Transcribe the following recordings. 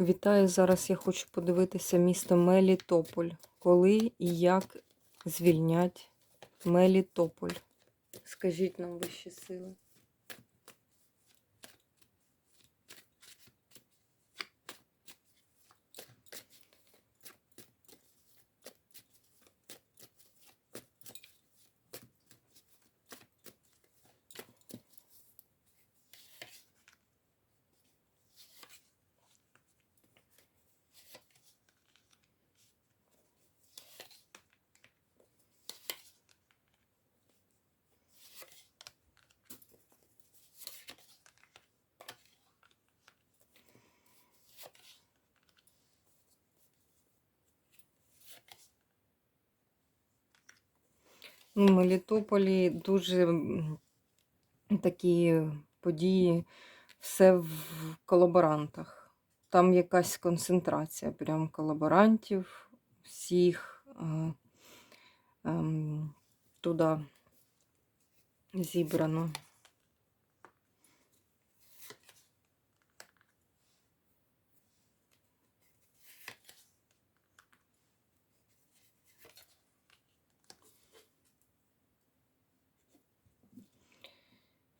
Вітаю! Зараз я хочу подивитися місто Мелітополь. Коли і як звільнять Мелітополь? Скажіть нам вищі сили. Ну, В Мелітополі дуже такі події, все в колаборантах. Там якась концентрація прям колаборантів, всіх е, е, туди зібрано.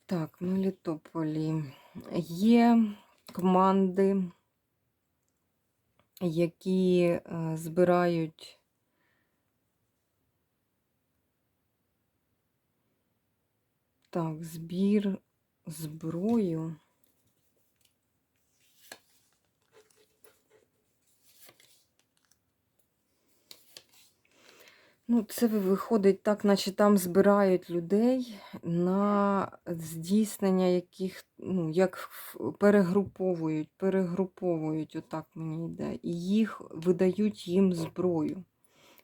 Так, Мелітополі є команди, які е, збирають так, збір зброю. Ну, це виходить так, наче там збирають людей на здійснення яких, ну, як перегруповують, перегруповують, отак мені йде. І їх видають їм зброю.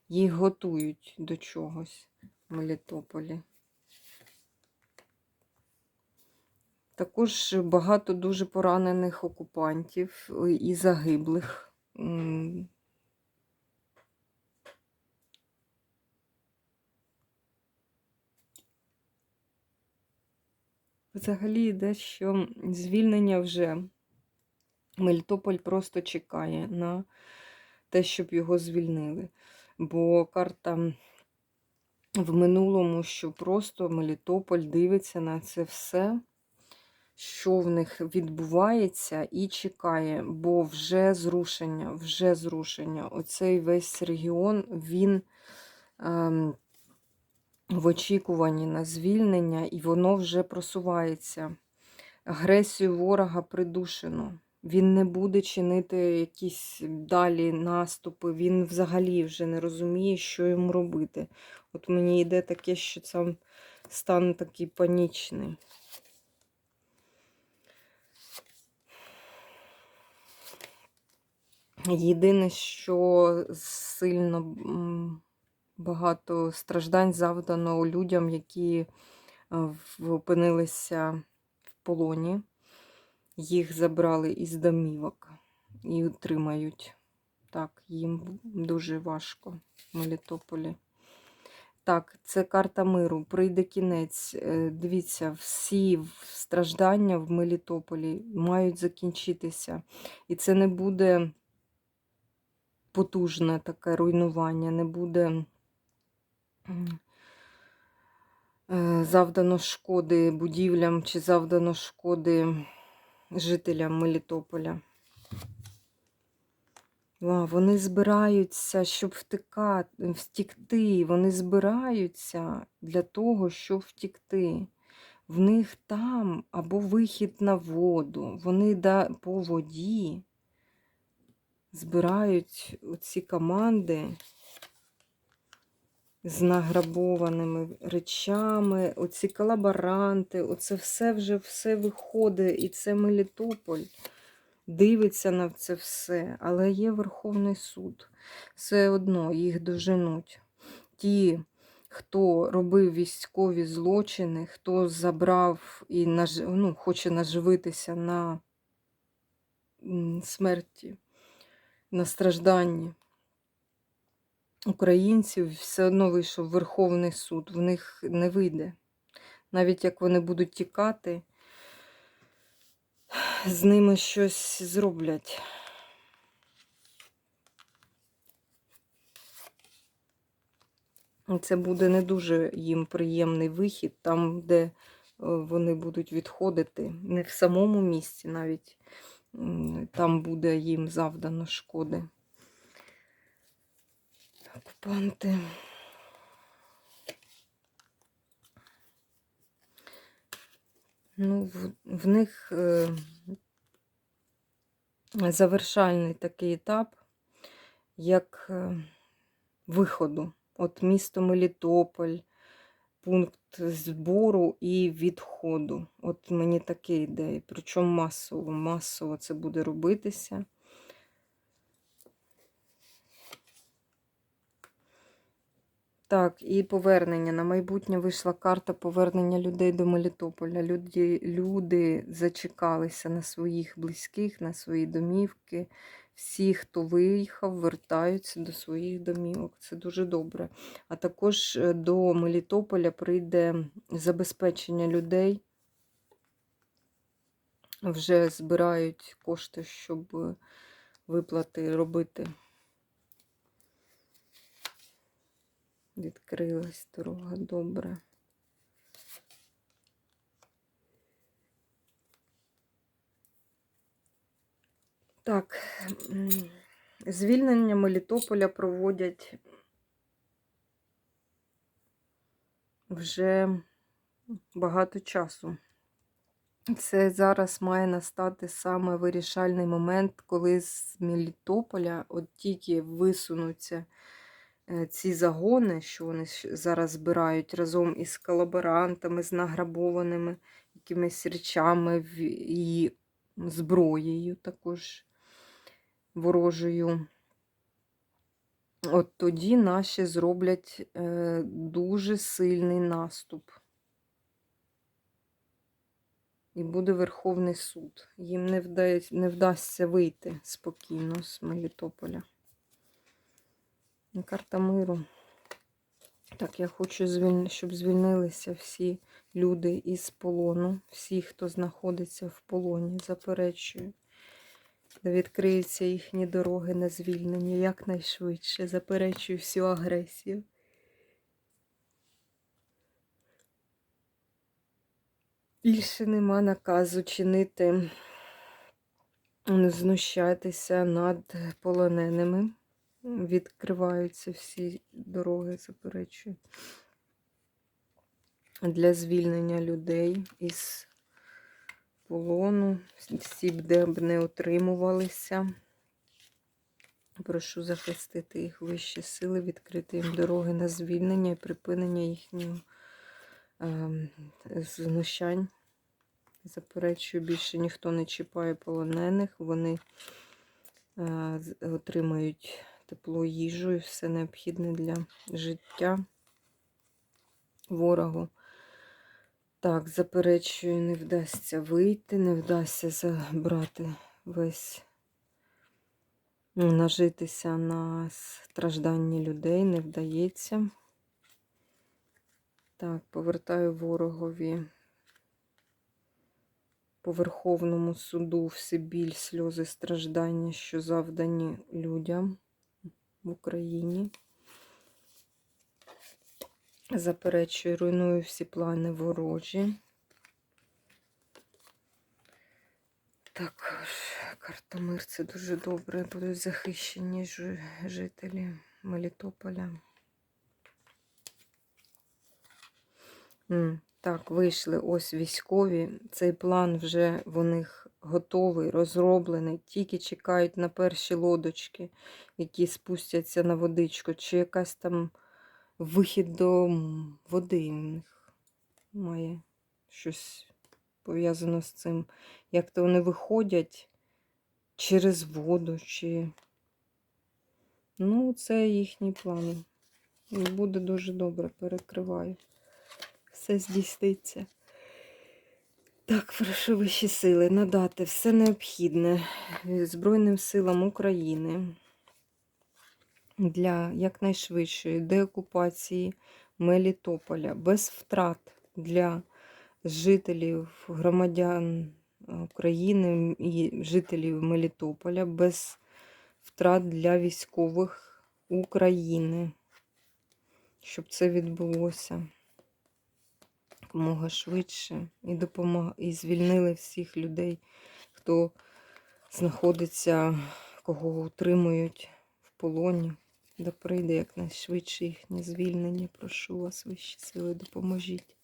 Їх готують до чогось в Мелітополі. Також багато дуже поранених окупантів е, і загиблих. Взагалі йде, що звільнення вже Мелітополь просто чекає на те, щоб його звільнили. Бо карта в минулому, що просто Мелітополь дивиться на це все, що в них відбувається, і чекає, бо вже зрушення, вже зрушення. Оцей весь регіон, він. Ем, в очікуванні на звільнення, і воно вже просувається. Агресію ворога придушено. Він не буде чинити якісь далі наступи, він взагалі вже не розуміє, що йому робити. От мені йде таке, що сам стан такий панічний. Єдине, що сильно багато страждань завдано людям, які е, опинилися в полоні. Їх забрали із домівок і утримають. Так, їм дуже важко в Мелітополі. Так, це карта миру. Прийде кінець. Е, Дивіться, всі страждання в Мелітополі мають закінчитися. І це не буде потужне таке руйнування, не буде завдано шкоди будівлям чи завдано шкоди жителям Мелітополя. Вони збираються, щоб втикати, втікти. Вони збираються для того, щоб втікти. В них там або вихід на воду. Вони по воді збирають ці команди з награбованими речами, оці колаборанти, оце все вже все виходить, і це Мелітополь дивиться на це все, але є Верховний суд. Все одно їх доженуть. Ті, хто робив військові злочини, хто забрав і наж... ну, хоче наживитися на смерті, на стражданні українців все одно вийшов Верховний суд, в них не вийде. Навіть як вони будуть тікати, з ними щось зроблять. Це буде не дуже їм приємний вихід, там, де е, вони будуть відходити, не в самому місці навіть там буде їм завдано шкоди. Окупанти. Ну, в, в них е, завершальний такий етап, як е, виходу. От місто Мелітополь, пункт збору і відходу. От мені таке ідея. Причому масово, масово це буде робитися. Так, і повернення. На майбутнє вийшла карта повернення людей до Мелітополя. Люди, люди зачекалися на своїх близьких, на свої домівки. Всі, хто виїхав, вертаються до своїх домівок. Це дуже добре. А також е, до Мелітополя прийде забезпечення людей. Вже збирають кошти, щоб е, виплати робити. Відкрилась дорога добре. Так, звільнення Мелітополя проводять вже багато часу. Це зараз має настати саме вирішальний момент, коли з Мелітополя от тільки висунуться ці загони, що вони зараз збирають разом із колаборантами, з награбованими якимись речами і зброєю також ворожою. От тоді наші зроблять е, дуже сильний наступ. І буде Верховний суд. Їм не вдасться вийти спокійно з Мелітополя. Карта миру. Так, я хочу, щоб звільнилися всі люди із полону, всі, хто знаходиться в полоні, заперечую. Відкриються їхні дороги на звільнення якнайшвидше. Заперечую всю агресію. Більше нема наказу чинити, знущатися над полоненими. Відкриваються всі дороги, заперечую. Для звільнення людей із полону, всі де б не утримувалися. Прошу захистити їх вищі сили, відкрити їм дороги на звільнення і припинення їхнього ем, знущань. Заперечую, більше ніхто не чіпає полонених. Вони е, отримають тепло їжу і все необхідне для життя ворогу. Так, заперечую, не вдасться вийти, не вдасться забрати весь, ну, нажитися на стражданні людей, не вдається. Так, повертаю ворогові по Верховному суду всі біль, сльози, страждання, що завдані людям в Україні. Заперечую, руйную всі плани ворожі. Також карта мир це дуже добре. Будуть захищені жителі Мелітополя. Так, вийшли ось військові. Цей план вже в них готовий, розроблений. Тільки чекають на перші лодочки, які спустяться на водичку, чи якась там вихід до води в них має щось пов'язано з цим. Як то вони виходять через воду, чи. Ну, це їхні плани. Буде дуже добре, перекриваю. Все здійсниться. Так, прошу вищі сили надати все необхідне Збройним силам України для якнайшвидшої деокупації Мелітополя без втрат для жителів, громадян України і жителів Мелітополя, без втрат для військових України, щоб це відбулося якомога швидше і допомог... і звільнили всіх людей, хто знаходиться, кого утримують в полоні. Да прийде якнайшвидше їхнє звільнення. Прошу вас, вищі сили, допоможіть.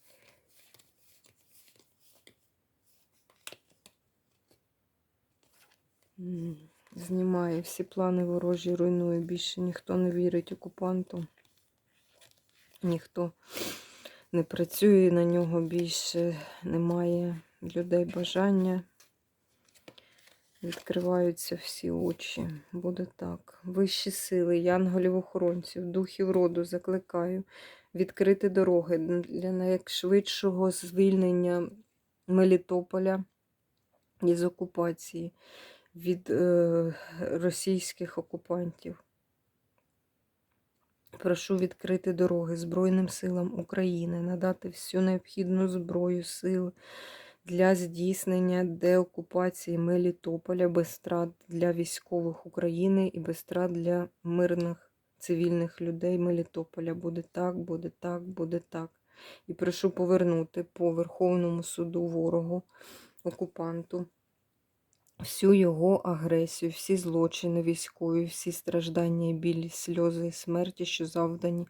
Знімає всі плани ворожі, руйнує. Більше ніхто не вірить окупанту. Ніхто не працює на нього більше, немає людей бажання. Відкриваються всі очі. Буде так. Вищі сили, янголів-охоронців, духів роду закликаю відкрити дороги для найшвидшого звільнення Мелітополя із окупації від е, російських окупантів. Прошу відкрити дороги Збройним силам України, надати всю необхідну зброю, сил для здійснення деокупації Мелітополя без страт для військових України і без страт для мирних цивільних людей Мелітополя. Буде так, буде так, буде так. І прошу повернути по Верховному суду ворогу, окупанту всю його агресію, всі злочини військові, всі страждання, білі, сльози і смерті, що завдані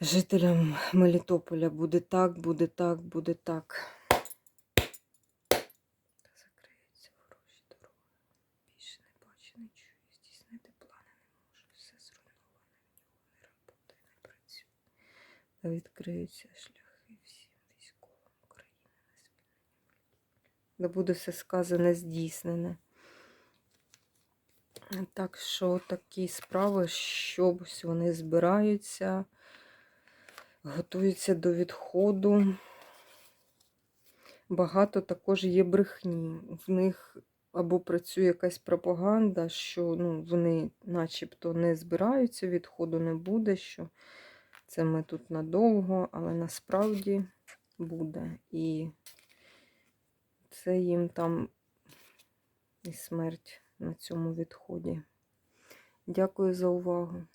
жителям Мелітополя. Буде так, буде так, буде так. Та закриються ворожі дороги. Більше не бачу, не чую, здійснити плани не можу. Все зруйноване, в нього не роботи, не працює. Та відкриються шляхи всім військовим України на звільнення. Да буде все сказане, здійснене. Так що такі справи, що вони збираються, готуються до відходу. Багато також є брехні. В них або працює якась пропаганда, що ну, вони начебто не збираються, відходу не буде, що це ми тут надовго, але насправді буде. І це їм там і смерть на цьому відході. Дякую за увагу.